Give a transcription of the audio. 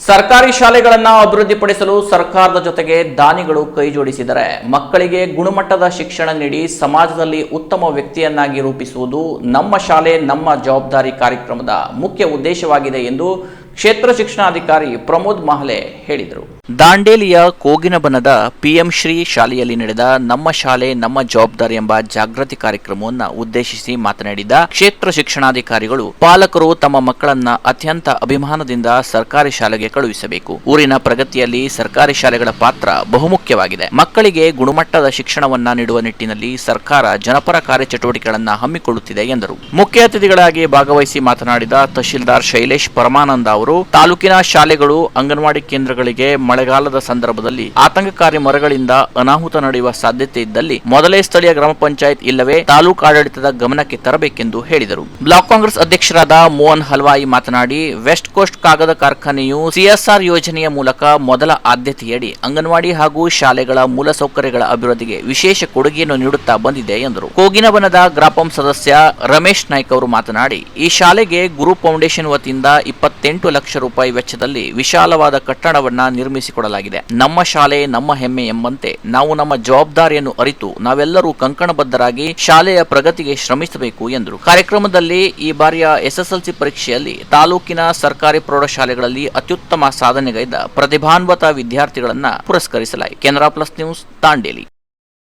ಸರ್ಕಾರಿ ಶಾಲೆಗಳನ್ನು ಅಭಿವೃದ್ಧಿಪಡಿಸಲು ಸರ್ಕಾರದ ಜೊತೆಗೆ ದಾನಿಗಳು ಕೈಜೋಡಿಸಿದರೆ ಮಕ್ಕಳಿಗೆ ಗುಣಮಟ್ಟದ ಶಿಕ್ಷಣ ನೀಡಿ ಸಮಾಜದಲ್ಲಿ ಉತ್ತಮ ವ್ಯಕ್ತಿಯನ್ನಾಗಿ ರೂಪಿಸುವುದು ನಮ್ಮ ಶಾಲೆ, ನಮ್ಮ ಜವಾಬ್ದಾರಿ ಕಾರ್ಯಕ್ರಮದ ಮುಖ್ಯ ಉದ್ದೇಶವಾಗಿದೆ ಎಂದು ಕ್ಷೇತ್ರ ಶಿಕ್ಷಣಾಧಿಕಾರಿ ಪ್ರಮೋದ್ ಮಹಲೆ ಹೇಳಿದರು. ದಾಂಡೇಲಿಯ ಕೋಗಿನಬನದ ಪಿಎಂ ಶ್ರೀ ಶಾಲೆಯಲ್ಲಿ ನಡೆದ ನಮ್ಮ ಶಾಲೆ, ನಮ್ಮ ಜವಾಬ್ದಾರಿ ಎಂಬ ಜಾಗೃತಿ ಕಾರ್ಯಕ್ರಮವನ್ನು ಉದ್ದೇಶಿಸಿ ಮಾತನಾಡಿದ ಕ್ಷೇತ್ರ ಶಿಕ್ಷಣಾಧಿಕಾರಿಗಳು, ಪಾಲಕರು ತಮ್ಮ ಮಕ್ಕಳನ್ನ ಅತ್ಯಂತ ಅಭಿಮಾನದಿಂದ ಸರ್ಕಾರಿ ಶಾಲೆಗೆ ಕಳುಹಿಸಬೇಕು. ಊರಿನ ಪ್ರಗತಿಯಲ್ಲಿ ಸರ್ಕಾರಿ ಶಾಲೆಗಳ ಪಾತ್ರ ಬಹುಮುಖ್ಯವಾಗಿದೆ. ಮಕ್ಕಳಿಗೆ ಗುಣಮಟ್ಟದ ಶಿಕ್ಷಣವನ್ನ ನೀಡುವ ನಿಟ್ಟಿನಲ್ಲಿ ಸರ್ಕಾರ ಜನಪರ ಕಾರ್ಯಚಟುವಟಿಕೆಗಳನ್ನ ಹಮ್ಮಿಕೊಳ್ಳುತ್ತಿದೆ ಎಂದರು. ಮುಖ್ಯ ಅತಿಥಿಗಳಾಗಿ ಭಾಗವಹಿಸಿ ಮಾತನಾಡಿದ ತಹಶೀಲ್ದಾರ್ ಶೈಲೇಶ್ ಪರಮಾನಂದ ಅವರು, ತಾಲೂಕಿನ ಶಾಲೆಗಳು, ಅಂಗನವಾಡಿ ಕೇಂದ್ರಗಳಿಗೆ ಮಳೆಗಾಲದ ಸಂದರ್ಭದಲ್ಲಿ ಆತಂಕಕಾರಿ ಮರಗಳಿಂದ ಅನಾಹುತ ನಡೆಯುವ ಸಾಧ್ಯತೆ ಇದ್ದಲ್ಲಿ ಮೊದಲೇ ಸ್ಥಳೀಯ ಗ್ರಾಮ ಪಂಚಾಯತ್ ಇಲ್ಲವೇ ತಾಲೂಕು ಆಡಳಿತದ ಗಮನಕ್ಕೆ ತರಬೇಕೆಂದು ಹೇಳಿದರು. ಬ್ಲಾಕ್ ಕಾಂಗ್ರೆಸ್ ಅಧ್ಯಕ್ಷರಾದ ಮೋಹನ್ ಹಲ್ವಾಯಿ ಮಾತನಾಡಿ, ವೆಸ್ಟ್ ಕೋಸ್ಟ್ ಕಾಗದ ಕಾರ್ಖಾನೆಯು ಸಿಎಸ್ಆರ್ ಯೋಜನೆಯ ಮೂಲಕ ಮೊದಲ ಆದ್ಯತೆಯಡಿ ಅಂಗನವಾಡಿ ಹಾಗೂ ಶಾಲೆಗಳ ಮೂಲಸೌಕರ್ಯಗಳ ಅಭಿವೃದ್ಧಿಗೆ ವಿಶೇಷ ಕೊಡುಗೆಯನ್ನು ನೀಡುತ್ತಾ ಬಂದಿದೆ ಎಂದರು. ಕೋಗಿನವನದ ಗ್ರಾಪಂ ಸದಸ್ಯ ರಮೇಶ್ ನಾಯ್ಕ ಅವರು ಮಾತನಾಡಿ, ಈ ಶಾಲೆಗೆ ಗುರು ಫೌಂಡೇಶನ್ ವತಿಯಿಂದ ಇಪ್ಪತ್ತೆಂಟು ಲಕ್ಷ ರೂಪಾಯಿ ವೆಚ್ಚದಲ್ಲಿ ವಿಶಾಲವಾದ ಕಟ್ಟಡವನ್ನ ನಿರ್ಮಿಸಿಕೊಡಲಾಗಿದೆ ನಮ್ಮ ಶಾಲೆ, ನಮ್ಮ ಹೆಮ್ಮೆ ಎಂಬಂತೆ ನಾವು ನಮ್ಮ ಜವಾಬ್ದಾರಿಯನ್ನು ಅರಿತು ನಾವೆಲ್ಲರೂ ಕಂಕಣಬದ್ಧರಾಗಿ ಶಾಲೆಯ ಪ್ರಗತಿಗೆ ಶ್ರಮಿಸಬೇಕು ಎಂದರು. ಕಾರ್ಯಕ್ರಮದಲ್ಲಿ ಈ ಬಾರಿಯ ಎಸ್ಎಸ್ಎಲ್ಸಿ ಪರೀಕ್ಷೆಯಲ್ಲಿ ತಾಲೂಕಿನ ಸರ್ಕಾರಿ ಪ್ರೌಢಶಾಲೆಗಳಲ್ಲಿ ಅತ್ಯುತ್ತಮ ಸಾಧನೆಗೈದ ಪ್ರತಿಭಾನ್ವತ ವಿದ್ಯಾರ್ಥಿಗಳನ್ನ ಪುರಸ್ಕರಿಸಲಾಯಿತು. Canara plus news Dandeli